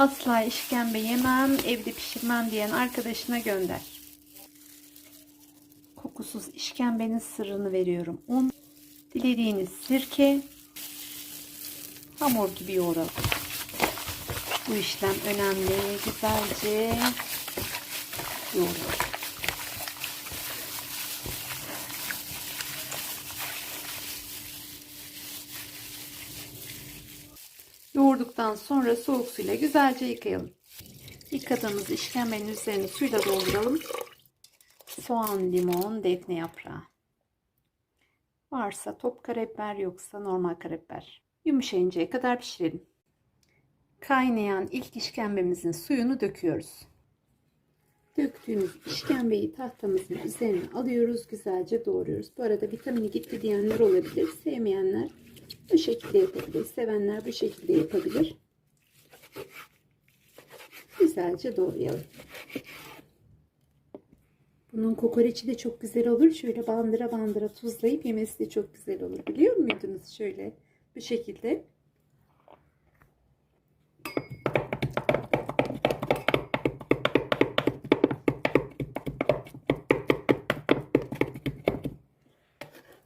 Asla işkembe yemem, evde pişirmem diyen arkadaşına gönder. Kokusuz işkembenin sırrını veriyorum. Un, dilediğiniz sirke, hamur gibi yoğuralım. Bu işlem önemli. Güzelce yoğuralım. Yoğurduktan sonra soğuk suyla güzelce yıkayalım. Yıkadığımız işkembenin üzerine suyla dolduralım. Soğan, limon, defne yaprağı. Varsa top karabiber yoksa normal karabiber. Yumuşayıncaya kadar pişirelim. Kaynayan ilk işkembemizin suyunu döküyoruz. Döktüğümüz işkembeyi tahtamızın üzerine alıyoruz. Güzelce doğruyoruz. Bu arada vitamini gitti diyenler olabilir. Sevmeyenler bu şekilde yapabilir. Sevenler bu şekilde yapabilir. Güzelce doğrayalım. Bunun kokoreçi de çok güzel olur. Şöyle bandıra bandıra tuzlayıp yemesi de çok güzel olur. Biliyor muydunuz? Şöyle bu şekilde.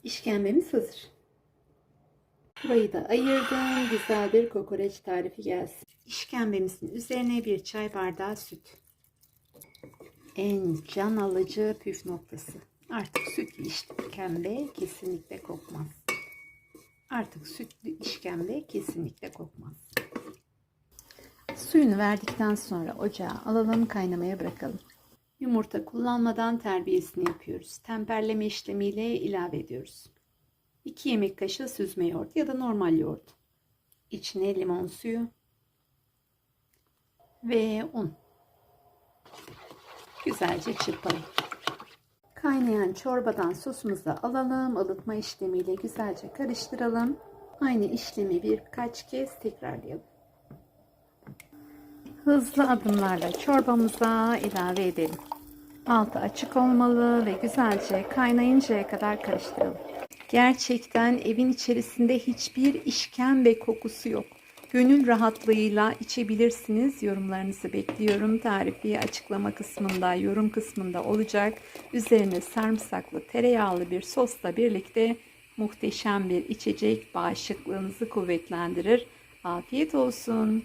İşkembemiz hazır. Burayı da ayırdım. Güzel bir kokoreç tarifi gelsin. İşkembemizin üzerine bir çay bardağı süt. En can alıcı püf noktası. Artık sütlü işkembe kesinlikle kokmaz. Artık sütlü işkembe kesinlikle kokmaz. Suyunu verdikten sonra ocağa alalım kaynamaya bırakalım. Yumurta kullanmadan terbiyesini yapıyoruz. Temperleme işlemiyle ilave ediyoruz. 2 yemek kaşığı süzme yoğurt ya da normal yoğurt. İçine limon suyu ve un. Güzelce çırpalım. Kaynayan çorbadan sosumuzu alalım. Ilıtma işlemiyle güzelce karıştıralım. Aynı işlemi birkaç kez tekrarlayalım. Hızlı adımlarla çorbamıza ilave edelim. Altı açık olmalı ve güzelce kaynayıncaya kadar karıştıralım. Gerçekten evin içerisinde hiçbir işkembe kokusu yok. Gönül rahatlığıyla içebilirsiniz. Yorumlarınızı bekliyorum. Tarifi açıklama kısmında, yorum kısmında olacak. Üzerine sarımsaklı, tereyağlı bir sosla birlikte muhteşem bir içecek bağışıklığınızı kuvvetlendirir. Afiyet olsun.